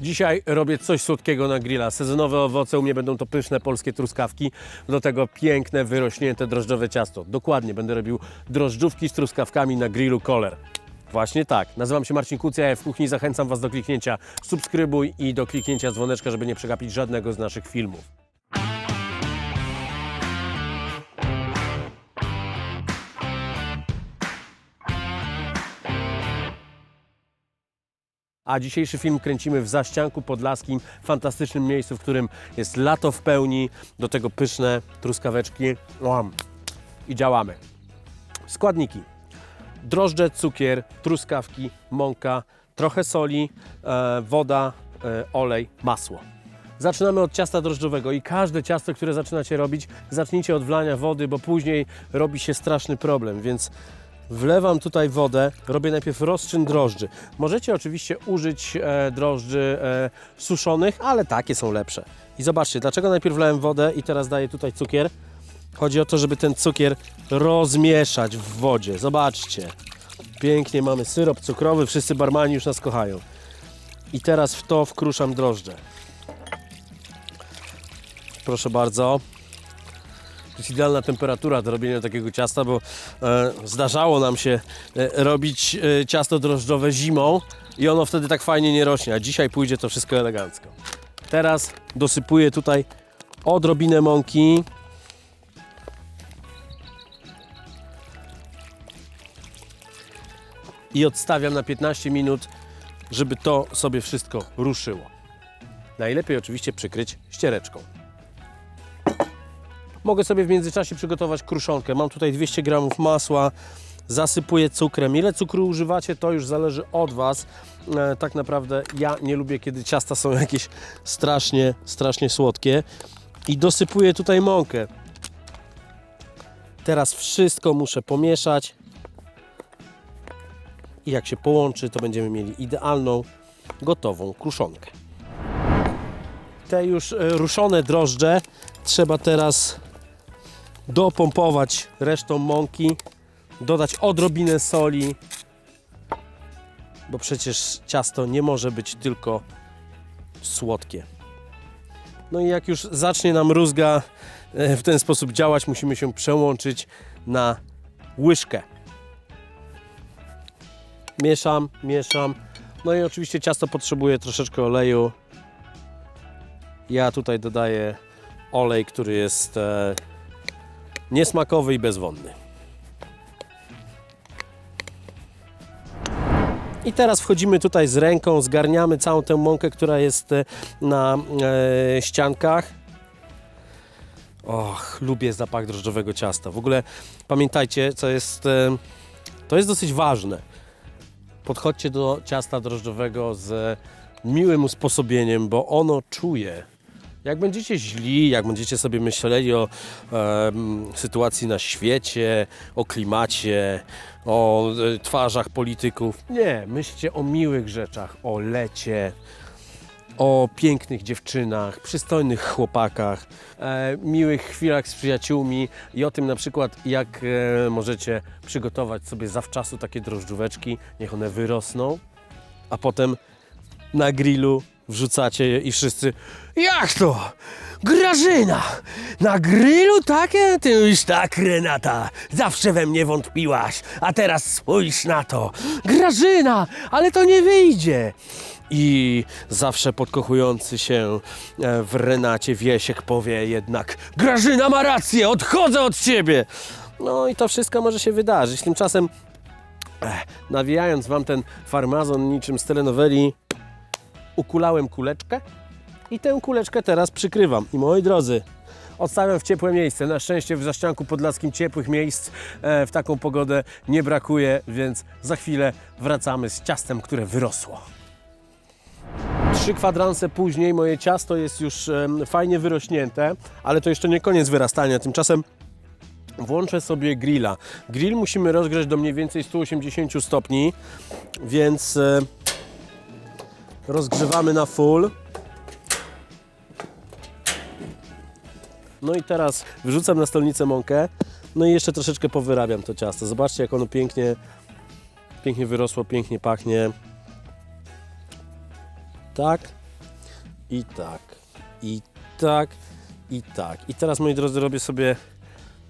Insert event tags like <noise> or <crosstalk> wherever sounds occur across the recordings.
Dzisiaj robię coś słodkiego na grilla. Sezonowe owoce, u mnie będą to pyszne polskie truskawki. Do tego piękne, wyrośnięte drożdżowe ciasto. Dokładnie, będę robił drożdżówki z truskawkami na grillu Koller. Właśnie tak. Nazywam się Marcin Kucja, ja w kuchni zachęcam Was do kliknięcia subskrybuj i do kliknięcia dzwoneczka, żeby nie przegapić żadnego z naszych filmów. A dzisiejszy film kręcimy w Zaścianku Podlaskim, fantastycznym miejscu, w którym jest lato w pełni, do tego pyszne truskaweczki. I działamy. Składniki. Drożdże, cukier, truskawki, mąka, trochę soli, e, woda, e, olej, masło. Zaczynamy od ciasta drożdżowego i każde ciasto, które zaczynacie robić, zacznijcie od wlania wody, bo później robi się straszny problem, więc wlewam tutaj wodę, robię najpierw rozczyn drożdży. Możecie oczywiście użyć e, drożdży e, suszonych, ale takie są lepsze. I zobaczcie, dlaczego najpierw wlałem wodę i teraz daję tutaj cukier. Chodzi o to, żeby ten cukier rozmieszać w wodzie. Zobaczcie. Pięknie mamy syrop cukrowy, wszyscy barmani już nas kochają. I teraz w to wkruszam drożdże. Proszę bardzo. To jest idealna temperatura do robienia takiego ciasta, bo e, zdarzało nam się e, robić e, ciasto drożdżowe zimą i ono wtedy tak fajnie nie rośnie, a dzisiaj pójdzie to wszystko elegancko. Teraz dosypuję tutaj odrobinę mąki. I odstawiam na 15 minut, żeby to sobie wszystko ruszyło. Najlepiej oczywiście przykryć ściereczką. Mogę sobie w międzyczasie przygotować kruszonkę. Mam tutaj 200 g masła, zasypuję cukrem. Ile cukru używacie, to już zależy od Was. E, tak naprawdę ja nie lubię, kiedy ciasta są <laughs> jakieś strasznie, strasznie słodkie. I dosypuję tutaj mąkę. Teraz wszystko muszę pomieszać. I jak się połączy, to będziemy mieli idealną, gotową kruszonkę. Te już e, ruszone drożdże trzeba teraz dopompować resztą mąki, dodać odrobinę soli, bo przecież ciasto nie może być tylko słodkie. No i jak już zacznie nam rózga e, w ten sposób działać, musimy się przełączyć na łyżkę. Mieszam, mieszam. No i oczywiście ciasto potrzebuje troszeczkę oleju. Ja tutaj dodaję olej, który jest e, niesmakowy i bezwonny. I teraz wchodzimy tutaj z ręką, zgarniamy całą tę mąkę, która jest e, na e, ściankach. Och, lubię zapach drożdżowego ciasta. W ogóle pamiętajcie, co jest, e, to jest dosyć ważne. Podchodźcie do ciasta drożdżowego z miłym usposobieniem, bo ono czuje. Jak będziecie źli, jak będziecie sobie myśleli o em, sytuacji na świecie, o klimacie, o e, twarzach polityków, nie, myślcie o miłych rzeczach, o lecie, o pięknych dziewczynach, przystojnych chłopakach, e, miłych chwilach z przyjaciółmi i o tym na przykład, jak e, możecie przygotować sobie zawczasu takie drożdżóweczki, niech one wyrosną, a potem na grillu wrzucacie je i wszyscy jak to? Grażyna! Na grillu takie? Ty już tak, Renata, zawsze we mnie wątpiłaś, a teraz spójrz na to. Grażyna, ale to nie wyjdzie. I zawsze podkochujący się e, w Renacie Wiesiek powie jednak Grażyna ma rację, odchodzę od ciebie. No i to wszystko może się wydarzyć. Tymczasem, eh, nawijając wam ten farmazon niczym z telenoweli, ukulałem kuleczkę i tę kuleczkę teraz przykrywam. I moi drodzy, odstawiam w ciepłe miejsce. Na szczęście w Zaścianku Podlaskim ciepłych miejsc e, w taką pogodę nie brakuje, więc za chwilę wracamy z ciastem, które wyrosło. Trzy kwadranse później moje ciasto jest już fajnie wyrośnięte, ale to jeszcze nie koniec wyrastania. Tymczasem włączę sobie grilla. Grill musimy rozgrzać do mniej więcej 180 stopni, więc e, rozgrzewamy na full. No i teraz wrzucam na stolnicę mąkę. No i jeszcze troszeczkę powyrabiam to ciasto. Zobaczcie, jak ono pięknie, pięknie wyrosło, pięknie pachnie. Tak. i tak, i tak, i tak. I teraz, moi drodzy, robię sobie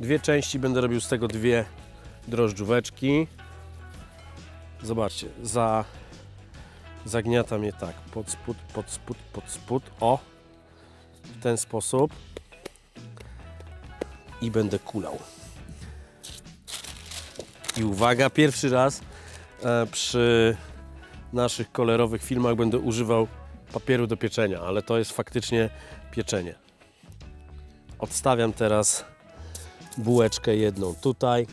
dwie części, będę robił z tego dwie drożdżóweczki. Zobaczcie, za, zagniatam je tak, pod spód, pod spód, pod spód, o, w ten sposób i będę kulał. I uwaga, pierwszy raz e, przy naszych kolorowych filmach będę używał papieru do pieczenia, ale to jest faktycznie pieczenie. Odstawiam teraz bułeczkę jedną tutaj,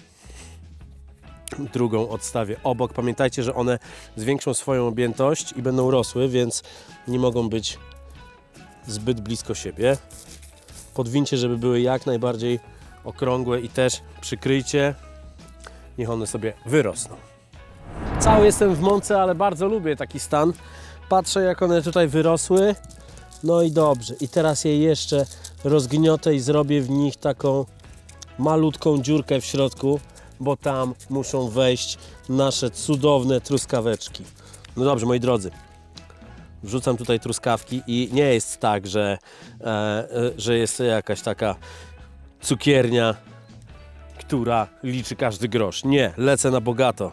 drugą odstawię obok. Pamiętajcie, że one zwiększą swoją objętość i będą rosły, więc nie mogą być zbyt blisko siebie. Podwincie, żeby były jak najbardziej okrągłe i też przykryjcie. Niech one sobie wyrosną. Cały jestem w mące, ale bardzo lubię taki stan. Patrzę, jak one tutaj wyrosły. No i dobrze. I teraz je jeszcze rozgniotę i zrobię w nich taką malutką dziurkę w środku, bo tam muszą wejść nasze cudowne truskaweczki. No dobrze, moi drodzy. Wrzucam tutaj truskawki i nie jest tak, że, e, e, że jest jakaś taka cukiernia, która liczy każdy grosz. Nie, lecę na bogato.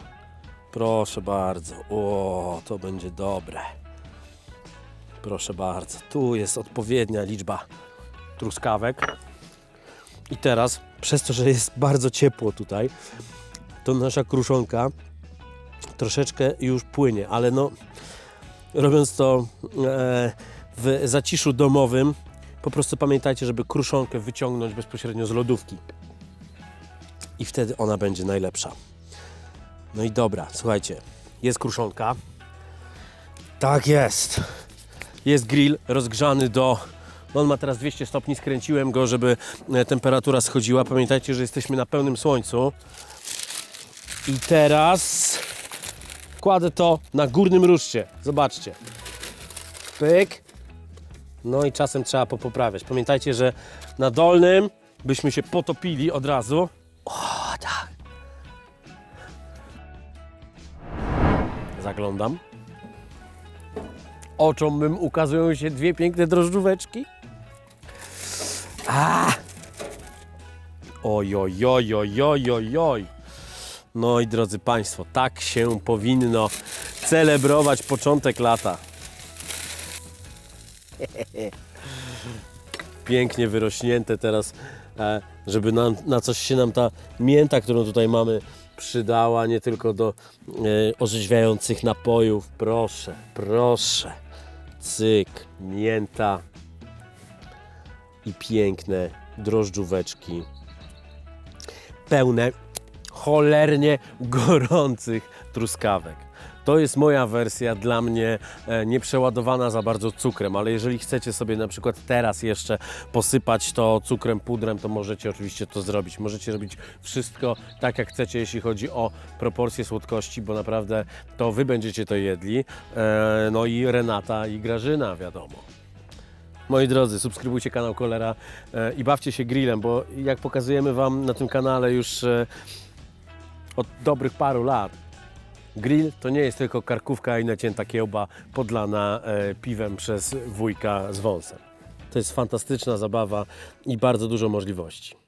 Proszę bardzo. O, to będzie dobre. Proszę bardzo. Tu jest odpowiednia liczba truskawek. I teraz, przez to, że jest bardzo ciepło tutaj, to nasza kruszonka troszeczkę już płynie, ale no, robiąc to e, w zaciszu domowym, po prostu pamiętajcie, żeby kruszonkę wyciągnąć bezpośrednio z lodówki. I wtedy ona będzie najlepsza. No i dobra, słuchajcie, jest kruszonka. Tak jest. Jest grill rozgrzany do. No on ma teraz 200 stopni, skręciłem go, żeby e, temperatura schodziła. Pamiętajcie, że jesteśmy na pełnym słońcu. I teraz kładę to na górnym ruszcie. Zobaczcie. Pyk. No i czasem trzeba popoprawiać. Pamiętajcie, że na dolnym byśmy się potopili od razu. O, tak. Zaglądam. Oczom mym ukazują się dwie piękne drożdżóweczki. A! Oj, oj, oj, oj, oj, oj, oj. No i drodzy Państwo, tak się powinno celebrować początek lata. Pięknie wyrośnięte teraz, e, żeby na coś się nam ta mięta, którą tutaj mamy, przydała, nie tylko do e, orzeźwiających napojów. Proszę, proszę. Cyk, mięta i piękne drożdżóweczki. Pełne cholernie gorących truskawek. To jest moja wersja dla mnie e, nieprzeładowana za bardzo cukrem, ale jeżeli chcecie sobie na przykład teraz jeszcze posypać to cukrem, pudrem, to możecie oczywiście to zrobić. Możecie robić wszystko tak jak chcecie, jeśli chodzi o proporcje słodkości, bo naprawdę to Wy będziecie to jedli. E, no i Renata i Grażyna, wiadomo. Moi drodzy, subskrybujcie kanał Kolera e, i bawcie się grillem, bo jak pokazujemy Wam na tym kanale już e, od dobrych paru lat, grill to nie jest tylko karkówka i nacięta kiełba podlana e, piwem przez wujka z wąsem. To jest fantastyczna zabawa i bardzo dużo możliwości.